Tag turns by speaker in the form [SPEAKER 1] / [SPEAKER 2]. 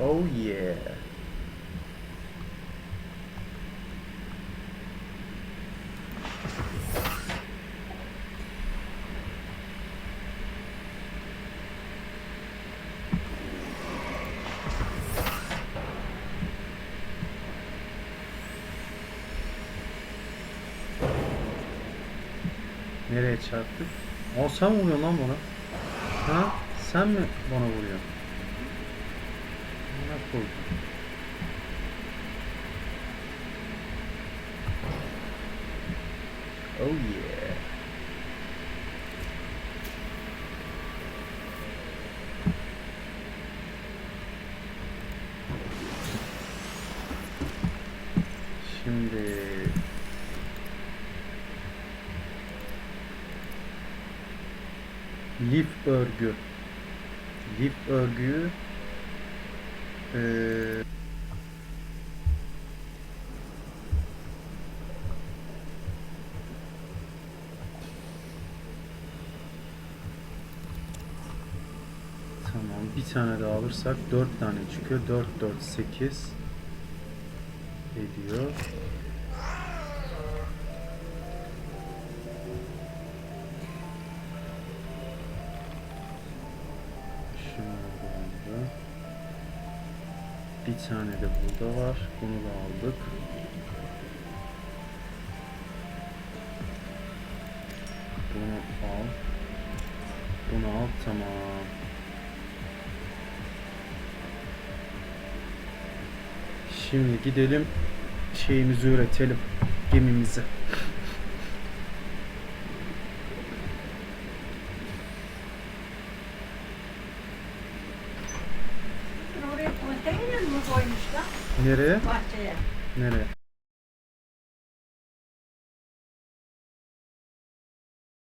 [SPEAKER 1] Oh yeah. Nereye çarptık? Aa sen vuruyorsun lan bana. Ha? Sen mi bana vuruyorsun? Bana koydum. Oh yeah. Şimdi lif örgü. Lif örgüyü eee Tamam bir tane daha alırsak 4 tane çıkıyor. 4 4 8 ediyor. Oldu. Bir tane de burada var. Bunu da aldık. Bunu al. Bunu al tamam. Şimdi gidelim şeyimizi üretelim. Gemimizi.
[SPEAKER 2] Oraya konteyner mi koymuşlar
[SPEAKER 1] Nereye?
[SPEAKER 2] bahçeye?
[SPEAKER 1] Nereye?